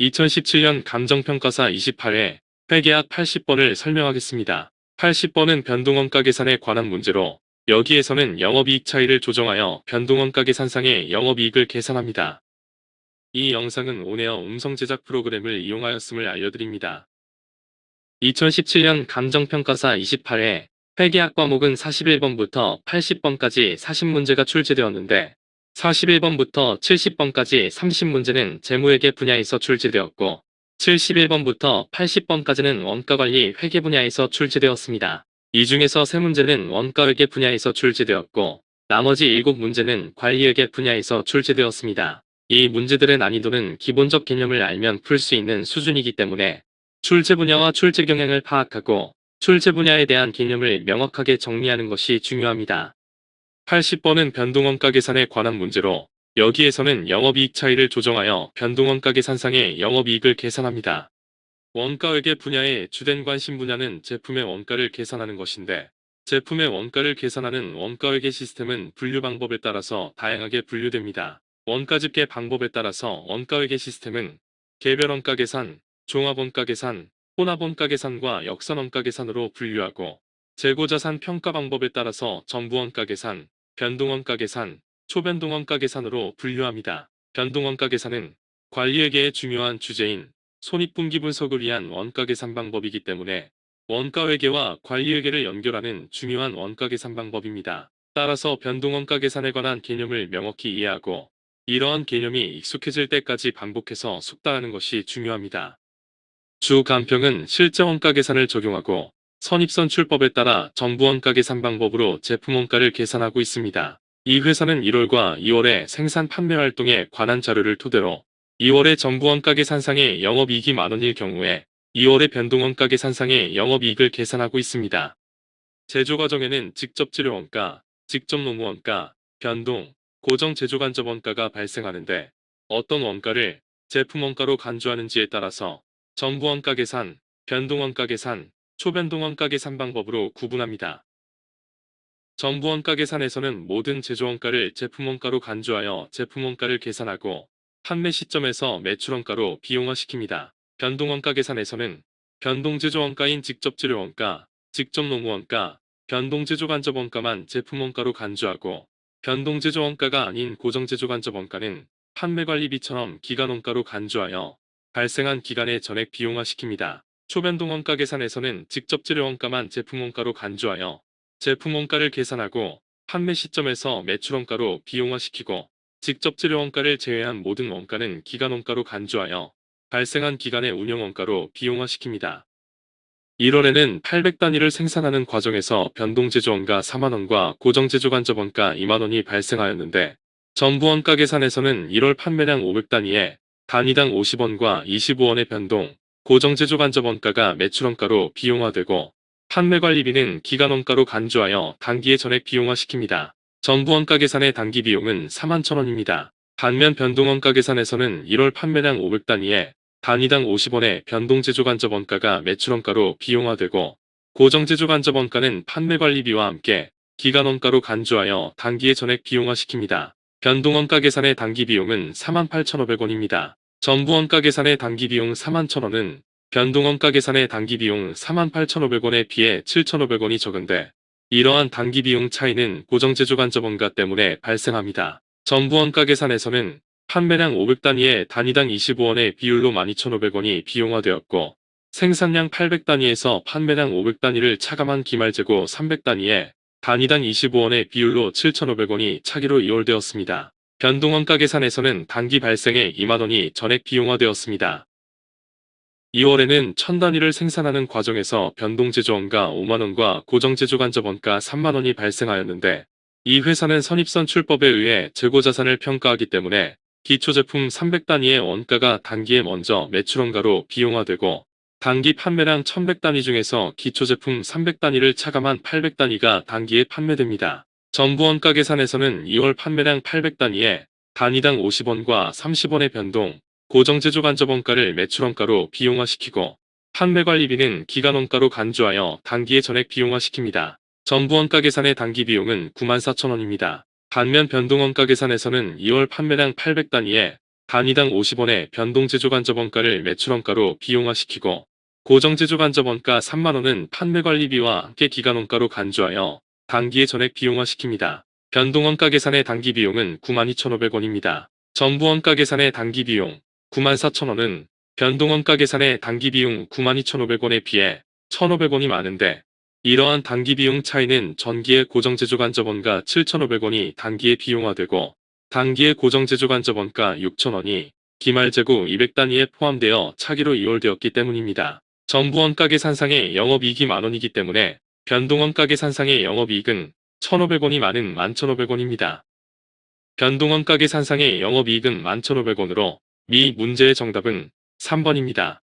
2017년 감정평가사 28회 회계약 80번을 설명하겠습니다. 80번은 변동원가 계산에 관한 문제로 여기에서는 영업이익 차이를 조정하여 변동원가 계산상의 영업이익을 계산합니다. 이 영상은 온에어 음성 제작 프로그램을 이용하였음을 알려드립니다. 2017년 감정평가사 28회 회계학 과목은 41번부터 80번까지 40문제가 출제되었는데 41번부터 70번까지 30문제는 재무회계 분야에서 출제되었고 71번부터 80번까지는 원가관리 회계 분야에서 출제되었습니다. 이 중에서 3문제는 원가회계 분야에서 출제되었고 나머지 7문제는 관리회계 분야에서 출제되었습니다. 이 문제들의 난이도는 기본적 개념을 알면 풀 수 있는 수준이기 때문에 출제 분야와 출제 경향을 파악하고 출제 분야에 대한 개념을 명확하게 정리하는 것이 중요합니다. 80번은 변동원 가 계산에 관한 문제로 여기에서는 영업이익 차이를 조정하여 변동원 가 계산상의 영업이익을 계산합니다. 원가회계 분야의 주된 관심 분야는 제품의 원가를 계산하는 것인데 제품의 원가를 계산하는 원가회계 시스템은 분류 방법에 따라서 다양하게 분류됩니다. 원가 집계 방법에 따라서 원가회계 시스템은 개별 원가 계산, 종합 원가 계산, 혼합 원가 계산과 역산 원가 계산으로 분류하고 재고자산 평가 방법에 따라서 전부 원가 계산, 변동원가 계산, 초변동원가 계산으로 분류합니다. 변동원가 계산은 관리회계의 중요한 주제인 손익분기 분석을 위한 원가 계산 방법이기 때문에 원가회계와 관리회계를 연결하는 중요한 원가 계산 방법입니다. 따라서 변동원가 계산에 관한 개념을 명확히 이해하고 이러한 개념이 익숙해질 때까지 반복해서 숙달하는 것이 중요합니다. 주 간평은 실제 원가 계산을 적용하고 선입선 출법에 따라 정부 원가 계 산 방법으로 제품 원가를 계산하고 있습니다. 이 회사는 1월과 2월의 생산 판매 활동에 관한 자료를 토대로 2월의 정부 원가 계산상의 영업이익이 만원일 경우에 2월의 변동 원가 계산상의 영업이익을 계산하고 있습니다. 제조 과정에는 직접 재료 원가, 직접 노무 원가, 변동, 고정 제조 간접 원가가 발생하는데 어떤 원가를 제품 원가로 간주하는지에 따라서 정부 원가 계산, 변동 원가 계산, 초변동 원가 계 산 방법으로 구분합니다. 정부 원가 계산에서는 모든 제조 원가를 제품 원가로 간주하여 제품 원가를 계산하고 판매 시점에서 매출 원가로 비용화시킵니다. 변동 원가 계산에서는 변동 제조 원가인 직접 재료 원가, 직접 노무 원가, 변동 제조 간접 원가만 제품 원가로 간주하고 변동 제조 원가가 아닌 고정 제조 간접 원가는 판매 관리비처럼 기간 원가로 간주하여 발생한 기간의 전액 비용화시킵니다. 초변동 원가 계산에서는 직접 재료 원가만 제품 원가로 간주하여 제품 원가를 계산하고 판매 시점에서 매출 원가로 비용화시키고 직접 재료 원가를 제외한 모든 원가는 기간 원가로 간주하여 발생한 기간의 운영 원가로 비용화시킵니다. 1월에는 800단위를 생산하는 과정에서 변동 제조 원가 4만원과 고정 제조 간접 원가 2만원이 발생하였는데 전부 원가 계산에서는 1월 판매량 500단위에 단위당 50원과 25원의 변동, 고정 제조 간접 원가가 매출 원가로 비용화되고 판매 관리비는 기간 원가로 간주하여 단기에 전액 비용화시킵니다. 전부 원가 계산의 단기 비용은 41,000원입니다. 반면 변동 원가 계산에서는 1월 판매량 500단위에 단위당 50원의 변동 제조 간접 원가가 매출 원가로 비용화되고 고정 제조 간접 원가는 판매 관리비와 함께 기간 원가로 간주하여 단기에 전액 비용화시킵니다. 변동 원가 계산의 단기 비용은 48,500원입니다. 전부 원가 계산의 단기 비용 41,000원은 변동 원가 계산의 단기 비용 48,500원에 비해 7,500원이 적은데 이러한 단기 비용 차이는 고정 제조 간접 원가 때문에 발생합니다. 전부 원가 계산에서는 판매량 500단위에 단위당 25원의 비율로 12,500원이 비용화되었고 생산량 800단위에서 판매량 500단위를 차감한 기말 재고 300단위에 단위당 25원의 비율로 7,500원이 차기로 이월되었습니다. 변동원가 계산에서는 단기 발생에 2만원이 전액 비용화되었습니다. 2월에는 1000단위를 생산하는 과정에서 변동제조원가 5만원과 고정제조 간접원가 3만원이 발생하였는데 이 회사는 선입선 출법에 의해 재고자산을 평가하기 때문에 기초제품 300단위의 원가가 단기에 먼저 매출원가로 비용화되고 단기 판매량 1100단위 중에서 기초제품 300단위를 차감한 800단위가 단기에 판매됩니다. 전부 원가 계산에서는 2월 판매량 800단위에 단위당 50원과 30원의 변동, 고정 제조 간접 원가를 매출 원가로 비용화시키고 판매 관리비는 기간 원가로 간주하여 단기에 전액 비용화시킵니다. 전부 원가 계산의 단기 비용은 94,000원입니다. 반면 변동 원가 계산에서는 2월 판매량 800단위에 단위당 50원의 변동제조 간접원가를 매출원가로 비용화시키고 고정제조 간접원가 3만원은 판매관리비와 함께 기간원가로 간주하여 단기의 전액 비용화시킵니다. 변동원가 계산의 단기 비용은 92,500원입니다. 정부원가 계산의 단기 비용 94,000원은 변동원가 계산의 단기 비용 92,500원에 비해 1,500원이 많은데 이러한 단기 비용 차이는 전기의 고정제조간접원가 7,500원이 단기에 비용화되고 단기의 고정제조간접원가 6,000원이 기말재고 200단위에 포함되어 차기로 이월되었기 때문입니다. 정부원가 계산상의 영업이익이 만원이기 때문에 변동원가 계산상의 영업이익은 1,500원이 많은 11,500원입니다. 변동원가 계산상의 영업이익은 11,500원으로 미 문제의 정답은 3번입니다.